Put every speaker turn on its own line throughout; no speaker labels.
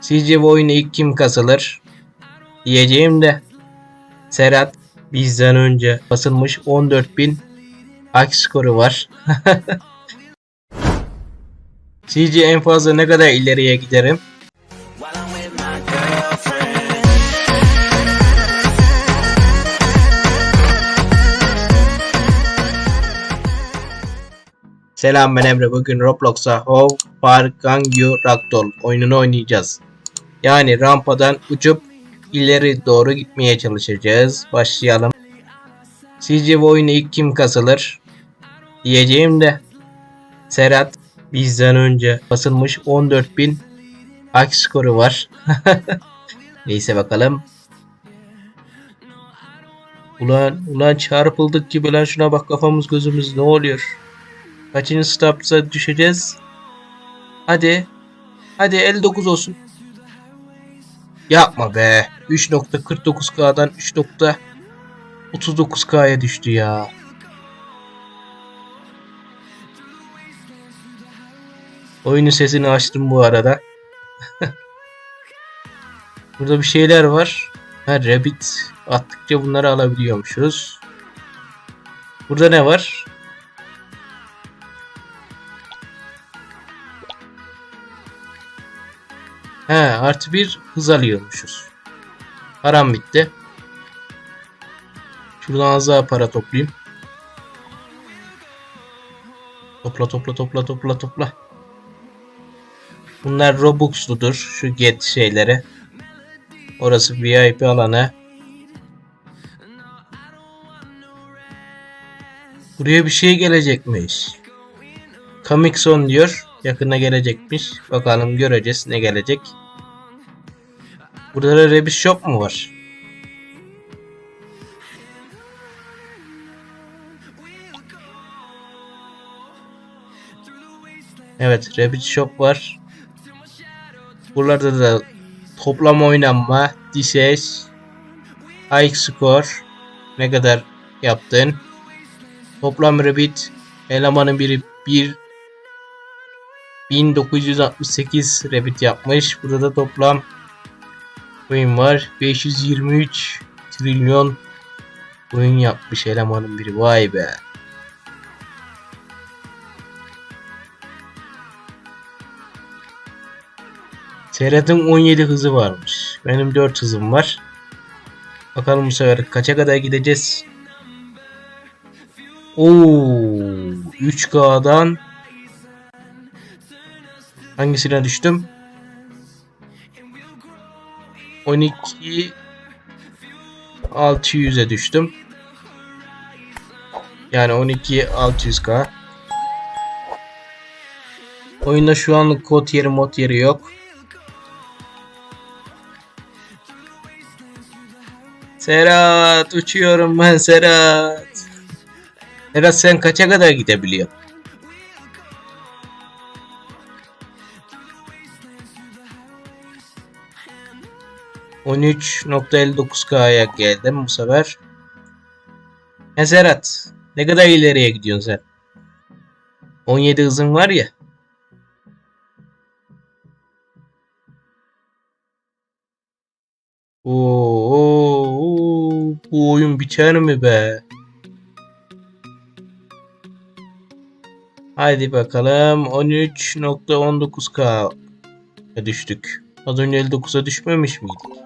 Sizce bu oyunu ilk kim kasılır? Diyeceğim de Serhat bizden önce basılmış 14.000 ak skoru var. Sizce en fazla ne kadar ileriye giderim? Selam ben Emre. Bugün Roblox'a How Far Can You Ragdoll oyununu oynayacağız. Yani rampadan uçup ileri doğru gitmeye çalışacağız. Başlayalım. Sizce bu oyunu ilk kim kasılır? Diyeceğim de Serhat bizden önce basılmış 14.000 ak skoru var. Neyse bakalım. Ulan ulan çarpıldık gibi lan şuna bak kafamız gözümüz ne oluyor? Kaçıncı stopsa düşeceğiz? Hadi. Hadi 59 olsun. Yapma be. 3.49K'dan 3.39K'ya düştü ya. Oyunun sesini açtım bu arada. Burada bir şeyler var. Ha Rabbit attıkça bunları alabiliyormuşuz. Burada ne var? He artı bir hız alıyormuşuz. Param bitti. Şuradan az daha para toplayayım. Topla topla topla topla topla. Bunlar Robux'ludur. Şu get şeyleri. Orası VIP alanı. Buraya bir şey gelecekmiş. Comic Son diyor. Yakına gelecekmiş. Bakalım göreceğiz ne gelecek. Burada da Rebis Shop mu var? Evet Rabbit Shop var. Buralarda da toplam oynanma, DSH, High Score ne kadar yaptın? Toplam Rabbit elemanın biri 1 1968 Rabbit yapmış. Burada da toplam oyun var. 523 trilyon oyun yapmış elemanın biri. Vay be. Serhat'ın 17 hızı varmış. Benim 4 hızım var. Bakalım bu sefer kaça kadar gideceğiz. Oo, 3K'dan hangisine düştüm? 12 600'e düştüm. Yani 12 600K. Oyunda şu anlık kod yeri mod yeri yok. Serhat uçuyorum ben Serhat. Serhat sen kaça kadar gidebiliyorsun? ...13.59K'ya geldim bu sefer. Ya ne kadar ileriye gidiyorsun sen? 17 hızın var ya. Oo, oo, bu oyun biter mi be? Haydi bakalım 13.19K düştük. Az önce 59'a düşmemiş miydik?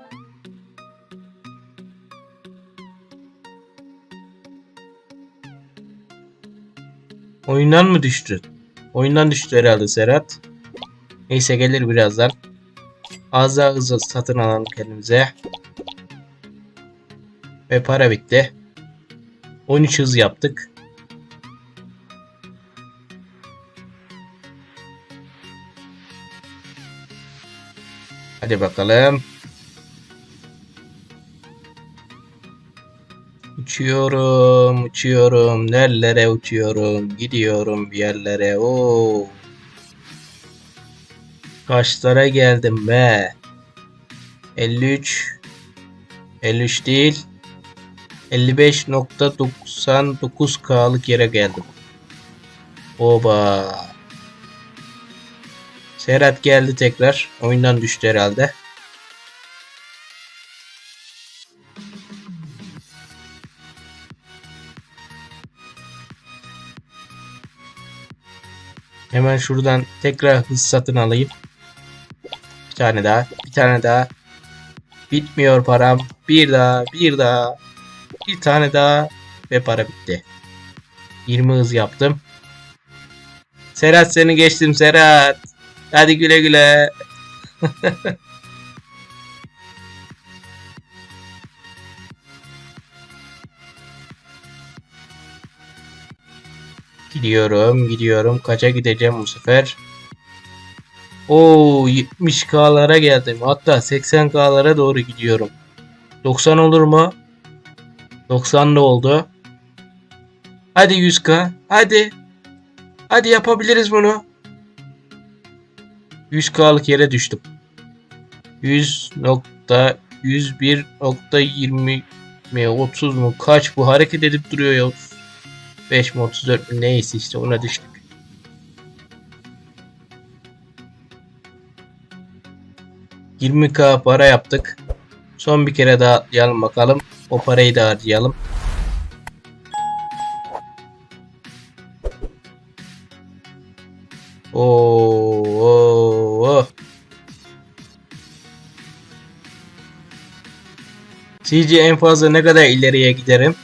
Oyundan mı düştü? Oyundan düştü herhalde Serhat. Neyse gelir birazdan. Az daha hızlı satın alalım kendimize. Ve para bitti. 13 hız yaptık. Hadi bakalım. Uçuyorum, uçuyorum. Nerelere uçuyorum? Gidiyorum bir yerlere. Oo. Kaçlara geldim be? 53 53 değil 55.99K'lık yere geldim. Oba. Serhat geldi tekrar. Oyundan düştü herhalde. Hemen şuradan tekrar hız satın alayım. Bir tane daha, bir tane daha. Bitmiyor param. Bir daha, bir daha. Bir tane daha ve para bitti. 20 hız yaptım. Serhat seni geçtim Serhat. Hadi güle güle. gidiyorum, gidiyorum. Kaça gideceğim bu sefer? Oo 70K'lara geldim. Hatta 80K'lara doğru gidiyorum. 90 olur mu? 90 da oldu. Hadi 100K. Hadi. Hadi yapabiliriz bunu. 100K'lık yere düştüm. 100.101.20 mi 30 mu kaç bu hareket edip duruyor ya 5 mi 34 mi neyse işte ona düştük. ...20k para yaptık. Son bir kere daha atlayalım bakalım. O parayı da harcayalım. Oo, oo, oo. En fazla ne kadar ileriye giderim?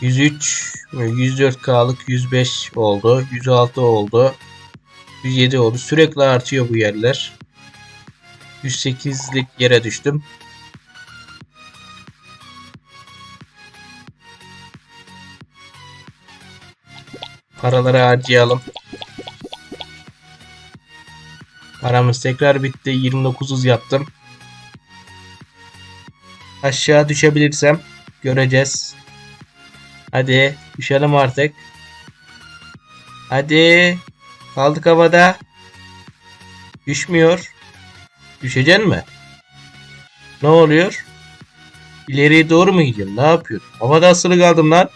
...103... ...104K'lık 105 oldu... ...106 oldu... ...107 oldu... ...sürekli artıyor bu yerler... ...108'lik yere düştüm... Paraları harcayalım. Paramız tekrar bitti. 29'uz yaptım. Aşağı düşebilirsem göreceğiz. Hadi düşelim artık. Hadi. Kaldık havada. Düşmüyor. Düşeceksin mi? Ne oluyor? İleriye doğru mu gidiyorum? Ne yapıyorum? Havada asılı kaldım lan.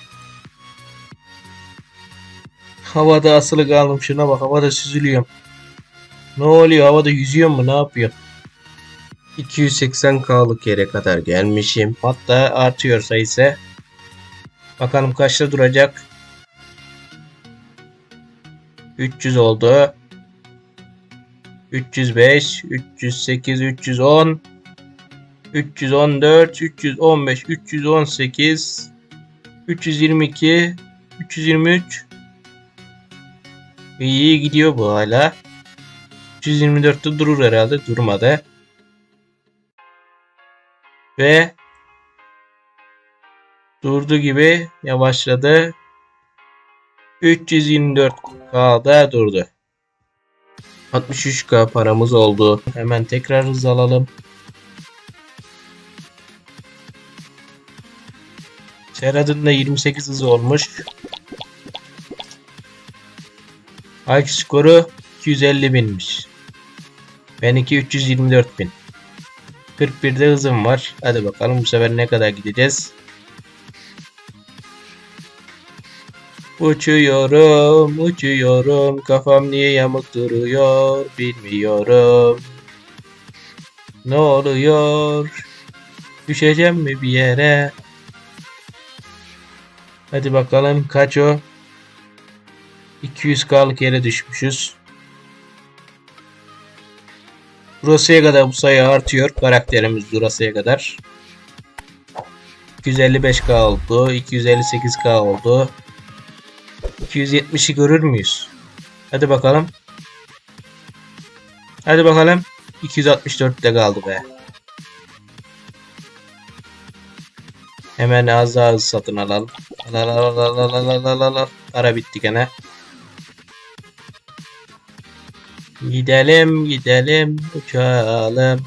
Havada asılı kaldım. Şuna bak havada süzülüyorum. Ne oluyor? Havada yüzüyor mu? Ne yapıyor? 280K'lık yere kadar gelmişim. Hatta artıyor sayısı. Bakalım kaçta duracak. 300 oldu. 305, 308, 310, 314, 315, 318, 322, 323, İyi gidiyor bu hala. 324'te durur herhalde. Durmadı. Ve durdu gibi yavaşladı. 324K'da durdu. 63K paramız oldu. Hemen tekrar hız alalım. Serhat'ın da 28 hızı olmuş. IQ skoru 250 binmiş. Benimki 324 bin. 41'de hızım var. Hadi bakalım bu sefer ne kadar gideceğiz. Uçuyorum, uçuyorum. Kafam niye yamuk duruyor bilmiyorum. Ne oluyor? Düşeceğim mi bir yere? Hadi bakalım kaç o? 200K'lık yere düşmüşüz. Burasıya kadar bu sayı artıyor. Karakterimiz burasıya kadar. 255K oldu. 258K oldu. 270'i görür müyüz? Hadi bakalım. Hadi bakalım. 264'te kaldı be. Hemen az daha satın alalım. Al al al al al al al al al. Para bitti gene. Gidelim gidelim uçalım.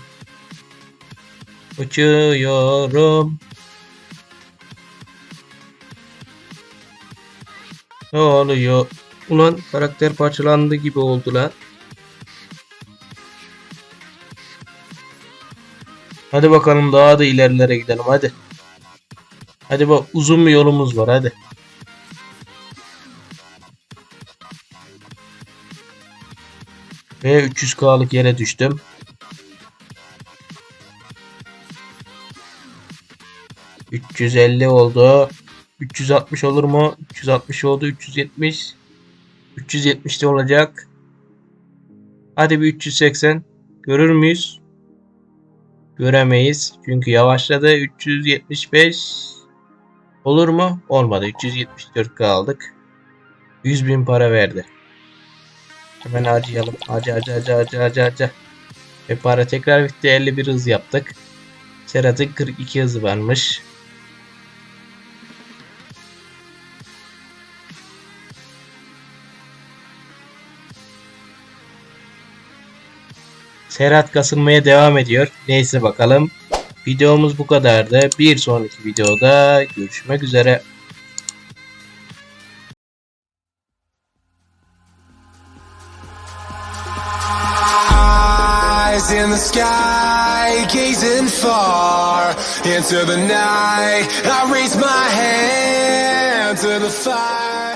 Uçuyorum. Ne oluyor? Ulan karakter parçalandı gibi oldu lan. Hadi bakalım daha da ilerilere gidelim hadi. Hadi bak uzun bir yolumuz var hadi. Ve 300k'lık yere düştüm. ...350 oldu. 360 olur mu? 360 oldu. 370. 370 de olacak. Hadi bir 380. Görür müyüz? Göremeyiz. Çünkü yavaşladı. 375. Olur mu? Olmadı. 374 kaldık. 100 bin para verdi. Hemen harcayalım. Harca harca harca harca harca harca. Ve para tekrar bitti. 51 hız yaptık. Serhat'ın 42 hızı varmış. Serhat kasılmaya devam ediyor. Neyse bakalım. Videomuz bu kadardı. Bir sonraki videoda görüşmek üzere.
İn the sky, gazing far into the night. I raise my hand to the fire.